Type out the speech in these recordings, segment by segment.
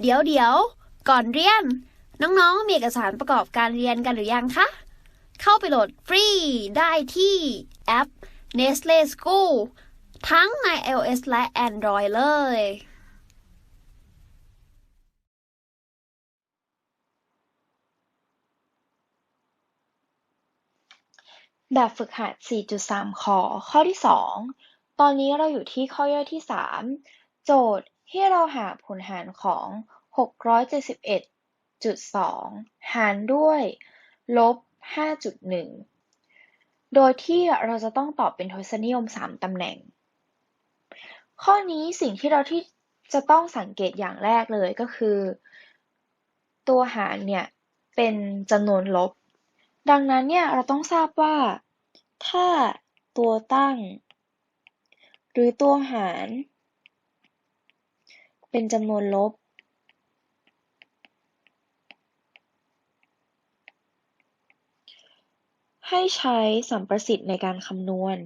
เดี๋ยวเดี๋ยวก่อนเรียน น้องๆ มีเอกสารประกอบการเรียนกันหรือยังคะ เข้าไปโหลดฟรีได้ที่แอป Nestle School ทั้งใน iOS และ Android เลย แบบฝึกหัด 4.3 ขอ ข้อที่ 2 ตอนนี้เราอยู่ที่ข้อย่อยที่ 3 โจทย์ ให้เราหาผลหารของ 671.2 หารด้วย ลบ 5.1 โดยที่เราจะต้องตอบเป็นทศนิยม 3 ตำแหน่ง ข้อนี้สิ่งที่เราที่จะต้องสังเกตอย่างแรกเลยก็คือ ตัวหารเนี่ยเป็นจำนวนลบ ดังนั้นเนี่ยเราต้องทราบว่า ถ้าตัวตั้ง หรือตัวหาร เป็นจำนวนลบให้ใช้สัมประสิทธิ์ในการคำนวณ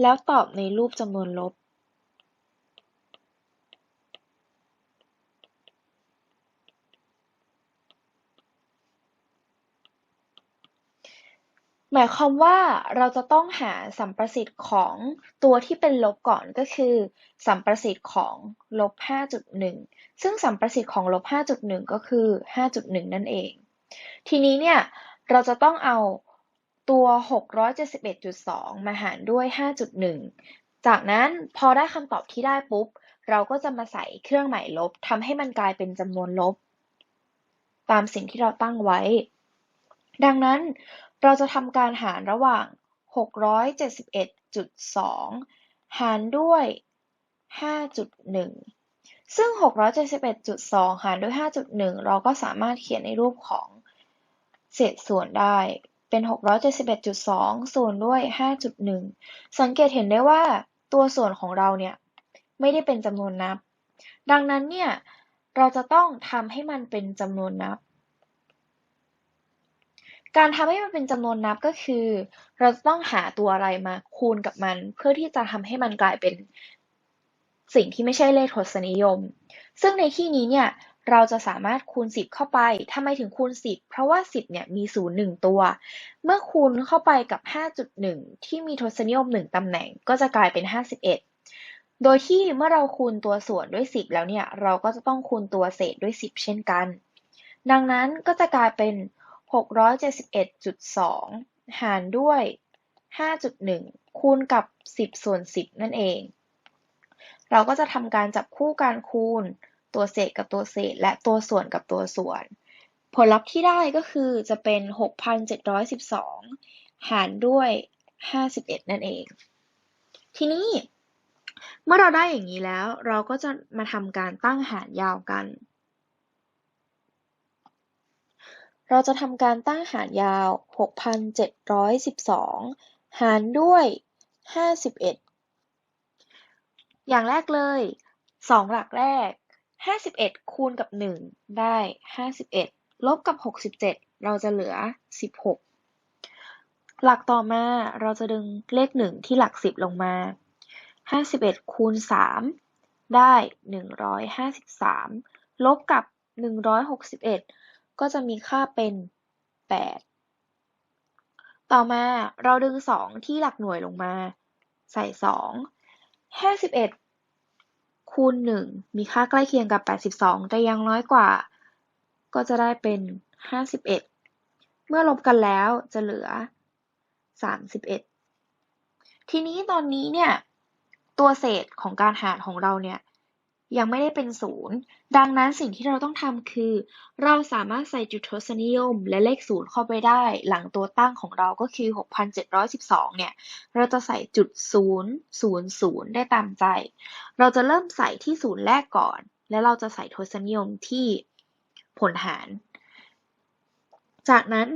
แล้วตอบในรูปจำนวนลบ หมายความว่าเราจะต้องหาสัมประสิทธิ์ของตัวที่เป็นลบก่อนก็คือ สัมประสิทธิ์ของลบ 5.1 ซึ่งสัมประสิทธิ์ของลบ 5.1 ก็คือ 5.1 นั่นเอง ทีนี้เนี่ยเราจะต้องเอาตัว 671.2 มาหารด้วย 5.1 จากนั้นพอได้คำตอบที่ได้ปุ๊บ เราก็จะมาใส่เครื่องหมายลบทำให้มันกลายเป็นจำนวนลบ ตามสิ่งที่เราตั้งไว้ ดังนั้น เราจะทำการหารระหว่าง 671.2 หารด้วย 5.1 ซึ่ง 671.2 หารด้วย 5.1 เราก็สามารถเขียนในรูปของเศษส่วนได้ เป็น 671.2 ส่วนด้วย 5.1 สังเกตเห็นได้ว่าตัวส่วนของเราเนี่ยไม่ได้เป็นจำนวนนับ ดังนั้นเนี่ยเราจะต้องทำให้มันเป็นจำนวนนับ การทำให้มันเป็นจำนวนนับก็คือ เราจะต้องหาตัวอะไรมาคูณกับมัน เพื่อที่จะทำให้มันกลายเป็นสิ่งที่ไม่ใช่เลขทศนิยม ซึ่งในที่นี้เนี่ยเราจะสามารถคูณ 10 เข้าไปทำไมถึงคูณ 10 เพราะว่า 10 เนี่ยมีศูนย์1ตัว เมื่อคูณเข้าไปกับ 5.1 ที่มีทศนิยม 1ตำแหน่งก็จะกลายเป็น 51 โดยที่เมื่อเราคูณตัวส่วนด้วย 10 แล้วเนี่ย เราก็จะต้องคูณตัวเศษด้วย 10 เช่นกัน ดังนั้นก็จะกลายเป็น 671.2 หารด้วย 5.1 คูณกับ 10 ส่วน 10 นั่นเอง เราก็จะทำการจับคู่การคูณ ตัวเศษกับตัวเศษ และตัวส่วนกับตัวส่วน ผลลัพธ์ที่ได้ก็คือจะเป็น 6,712 หารด้วย 51 นั่นเอง ทีนี้ เมื่อเราได้อย่างนี้แล้ว เราก็จะมาทำการตั้งหารยาวกัน เราจะทำการตั้งหารยาว 6,712 หารด้วย 51 อย่างแรกเลย 2 หลักแรก 51 คูณกับ 1 ได้ 51 ลบกับ 67 เราจะเหลือ 16 หลักต่อมาเราจะดึงเลข 1 ที่หลัก 10 ลงมา 51 คูณ 3 ได้ 153 ลบกับ 161 ก็จะมีค่าเป็น 8 ต่อมาเราดึง 2 ที่หลักหน่วยลงมา ใส่ 2 51 คูณ 1 มีค่าใกล้เคียงกับ 82 แต่ยังน้อยกว่า ก็จะได้เป็น 51 เมื่อลบกันแล้วจะเหลือ 31 ทีนี้ตอนนี้เนี่ย ตัวเศษของการหารของเราเนี่ย ยังไม่ได้เป็นศูนย์ดังนั้นสิ่งที่เราต้องทำคือ เราสามารถใส่จุดทศนิยมและเลขศูนย์เข้าไปได้ หลังตัวตั้งของเราก็คือ 6,712 เนี่ย เราจะใส่จุด000ได้ตามใจ เราจะเริ่มใส่ที่ศูนย์แรกก่อน และเราจะใส่ทศนิยมที่ผลหาร จากนั้น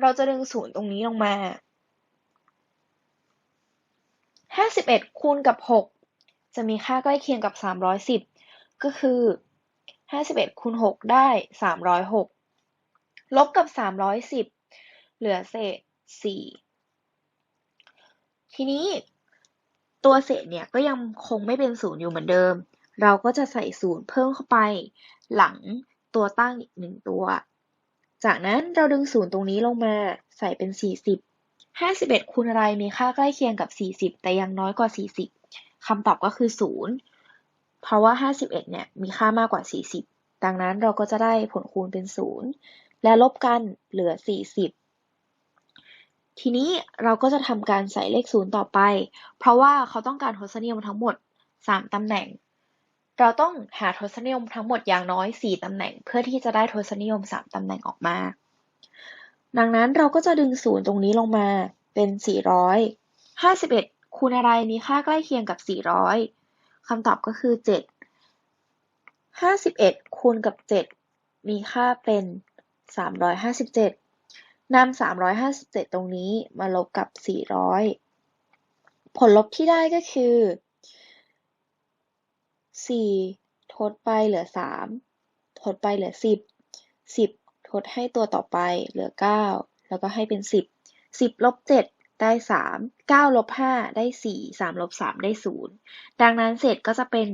เราจะดึงศูนย์ตรงนี้ลงมา 51 คูณกับ 6 จะมีค่าใกล้เคียงกับ 310 ก็คือห้าสิบเอ็ดคูณหกได้สามร้อยหกลบกับสามร้อยสิบเหลือเศษสี่ทีนี้ตัวเศษเนี่ยก็ยังคงไม่เป็นศูนย์อยู่เหมือนเดิม เราก็จะใส่ศูนย์เพิ่มเข้าไป หลังตัวตั้งอีกหนึ่งตัว จากนั้นเราดึงศูนย์ตรงนี้ลงมาใส่เป็นสี่ สิบห้าสิบเอ็ดคูณอะไรมีค่าใกล้เคียงกับสี่สิบแต่ยังน้อยกว่าสี่สิบคำตอบก็คือศูนย์เพราะว่าห้าสิบเอ็ดเนี่ยมีค่ามากกว่าสี่สิบดังนั้นเราก็จะได้ผลคูณเป็นศูนย์และลบกันเหลือสี่สิบทีนี้เราก็จะทำการใส่เลขศูนย์ต่อไป เพราะว่าเขาต้องการทศนิยมทั้งหมดสามตำแหน่ง เราต้องหาทศนิยมทั้งหมดอย่างน้อยสี่ตำแหน่ง เพื่อที่จะได้ทศนิยมสามตำแหน่งออกมา ดังนั้นเราก็จะดึงศูนย์ตรงนี้ลงมาเป็นสี่ร้อยห้าสิบเอ็ดคูณอะไรมีค่าใกล้เคียงกับสี่ร้อยคำตอบก็คือเจ็ดห้าสิบเอ็ดคูณกับเจ็ดมีค่าเป็นสามร้อยห้าสิบเจ็ดนำ357 ตรงนี้มาลบกับ 400 ผลลบที่ได้ก็คือ 4 ทดไปเหลือ 3 ทดไปเหลือ 10 10 ทดให้ตัวต่อไปเหลือ 9 แล้วก็ให้เป็น 10 10ลบ7ได้ 3 9ลบ5ได้ 4 3ลบ3ได้ 0 ดังนั้นเศษก็จะเป็น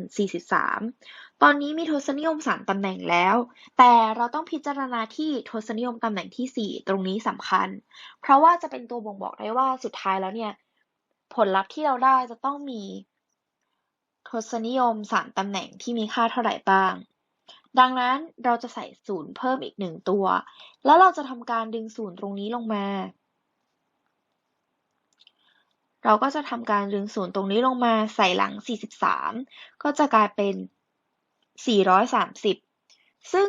43 ตอนนี้มีทศนิยม 3 ตำแหน่งแล้ว แต่เราต้องพิจารณาที่ทศนิยมตำแหน่งที่ 4 ตรงนี้สำคัญ เพราะว่าจะเป็นตัวบ่งบอกได้ว่าสุดท้ายแล้วเนี่ย ผลลัพธ์ที่เราได้จะต้องมีทศนิยม 3 ตำแหน่งที่มีค่าเท่าไหร่บ้าง ดังนั้นเราจะใส่ศูนย์เพิ่มอีกหนึ่งตัว แล้วเราจะทำการดึงศูนย์ตรงนี้ลงมา เราก็จะทำการดึงศูนย์ตรงนี้ลงมาใส่หลัง 43 ก็จะกลายเป็น 430 ซึ่ง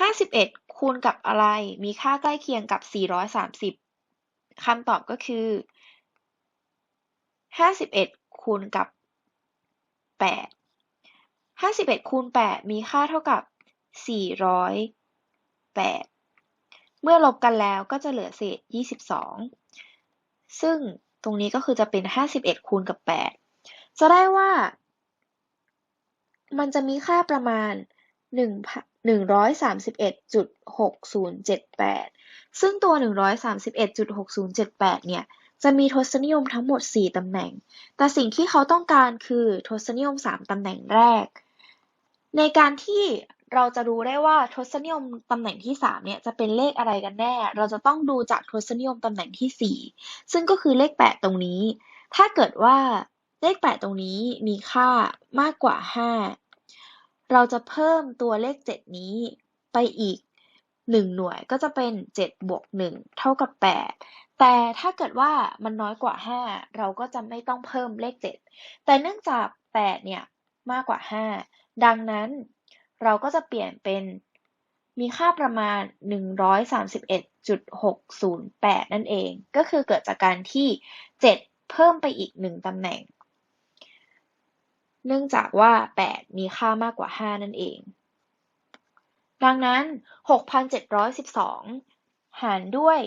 51 คูณกับอะไร มีค่าใกล้เคียงกับ 430 คำตอบก็คือ 51 คูณกับ 8 51คูณ8มีค่าเท่ากับ408เมื่อลบกันแล้วก็จะเหลือเศษ22ซึ่งตรงนี้ก็คือจะเป็น51คูณกับ8จะได้ว่า มันจะมีค่าประมาณ131.6078ซึ่งตัว131.6078เนี่ยจะมีทศนิยมทั้งหมด 4 ตำแหน่ง แต่สิ่งที่เขาต้องการคือทศนิยม 3 ตำแหน่งแรก ในการที่เราจะรู้ได้ว่าทศนิยมตำแหน่งที่3เนี่ยจะเป็นเลขอะไรกันแน่ เราจะต้องดูจากทศนิยมตำแหน่งที่ 4 ซึ่งก็คือเลข 8 ตรงนี้ ถ้าเกิดว่าเลข 8 ตรงนี้มีค่ามากกว่า 5 เราจะเพิ่มตัวเลข 7 นี้ไปอีก 1 หน่วยก็จะเป็น 7 บวก 1 เท่ากับ 8 แต่ถ้าเกิดว่ามันน้อยกว่า 5 เราก็จะไม่ต้องเพิ่มเลข 7 แต่เนื่องจาก 8 เนี่ยมากกว่า 5 ดังนั้น เราก็จะเปลี่ยนเป็น มีค่าประมาณ 131.608 นั่นเอง ก็คือเกิดจากการที่ 7 เพิ่มไปอีก 1 ตำแหน่ง เนื่องจากว่า 8 มีค่ามากกว่า 5 นั่นเอง ดังนั้น 6,712หารด้วย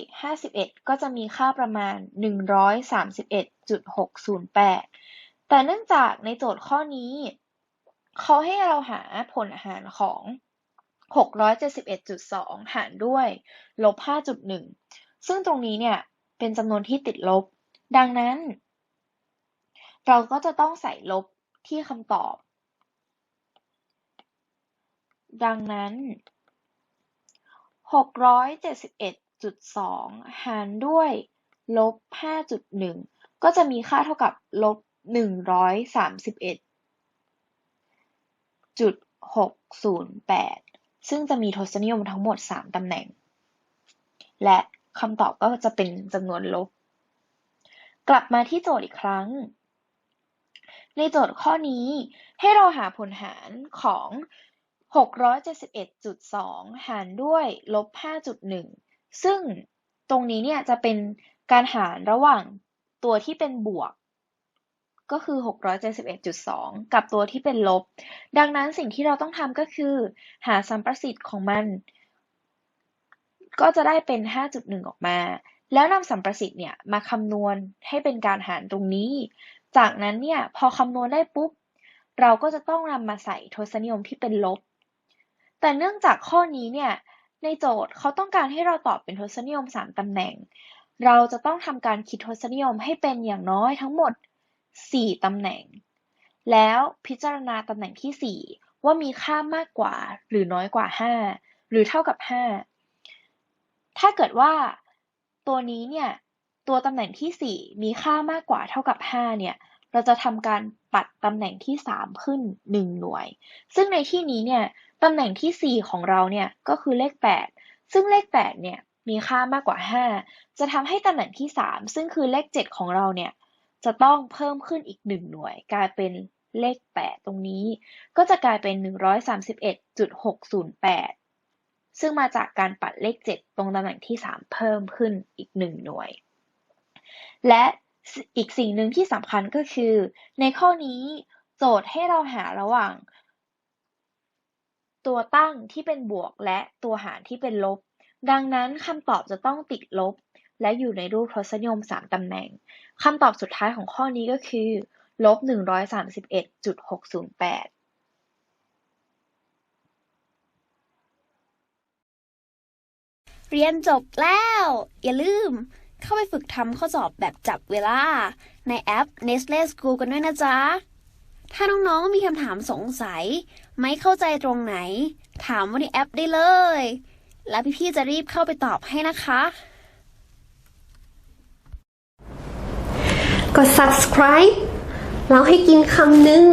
51 ก็จะมีค่าประมาณ 131.608 แต่เนื่องจากในโจทย์ข้อนี้ เขาให้เราหาผลหารของ 671.2 หารด้วยลบ 5.1 ซึ่งตรงนี้เนี่ยเป็นจำนวนที่ติดลบ ดังนั้น เราก็จะต้องใส่ลบที่คำตอบ ดังนั้น 671.2 หารด้วยลบ 5.1 ก็จะมีค่าเท่ากับลบ 131 จุดหกศูนย์แปดซึ่งจะมีทศนิยมทั้งหมดสามตำแหน่ง และคำตอบก็จะเป็นจำนวนลบ กลับมาที่โจทย์อีกครั้ง ในโจทย์ข้อนี้ให้เราหาผลหารของ 671.2 หารด้วยลบ 5.1 ซึ่งตรงนี้เนี่ยจะเป็นการหารระหว่างตัวที่เป็นบวก ก็คือ 671.2 กับตัวที่เป็นลบ ดังนั้นสิ่งที่เราต้องทำก็คือ หาสัมประสิทธิ์ของมัน ก็จะได้เป็น 5.1 ออกมา แล้วนำสัมประสิทธิ์เนี่ยมาคำนวณให้เป็นการหารตรงนี้ จากนั้นเนี่ยพอคำนวณได้ปุ๊บ เราก็จะต้องนำมาใส่ทศนิยมที่เป็นลบ แต่เนื่องจากข้อนี้เนี่ยในโจทย์เขาต้องการให้เราตอบเป็นทศนิยม 3ตำแหน่ง เราจะต้องทำการคิดทศนิยมให้เป็นอย่างน้อยทั้งหมด 4ตำแหน่ง แล้วพิจารณาตำแหน่งที่4ว่ามีค่ามากกว่าหรือน้อยกว่า5หรือเท่ากับ5ถ้าเกิดว่าตัวนี้เนี่ยตัวตำแหน่งที่ 4 มีค่ามากกว่าเท่ากับ 5 เนี่ย เราจะทำการปัดตำแหน่งที่ 3 ขึ้น 1 หน่วย ซึ่งในที่นี้เนี่ยตำแหน่งที่ 4 ของเราเนี่ยก็คือเลข 8 ซึ่งเลข 8 เนี่ยมีค่ามากกว่า 5 จะทำให้ตำแหน่งที่ 3 ซึ่งคือเลข 7 ของเราเนี่ย จะต้องเพิ่มขึ้นอีก 1 หน่วย กลายเป็นเลข 8 ตรงนี้ ก็จะกลายเป็น 131.608 ซึ่งมาจากการปัดเลข 7 ตรงตำแหน่งที่ 3 เพิ่มขึ้นอีก 1 หน่วย และอีกสิ่งหนึ่งที่สำคัญก็คือ ในข้อนี้โจทย์ให้เราหาระหว่าง ตัวตั้งที่เป็นบวกและตัวหารที่เป็นลบ ดังนั้นคำตอบจะต้องติดลบ และอยู่ในรูปทศนิยม 3 ตำแหน่งคำตอบสุดท้ายของข้อนี้ก็คือลบ131.608เรียนจบแล้ว อย่าลืม เข้าไปฝึกทำข้อสอบแบบจับเวลา ในแอป Nestle School กันด้วยนะจ๊ะ ถ้าน้องๆมีคำถามสงสัย ไม่เข้าใจตรงไหน ถามว่าในแอปได้เลย แล้วพี่ๆจะรีบเข้าไปตอบให้นะคะ กด subscribe แล้วให้กินคำหนึ่ง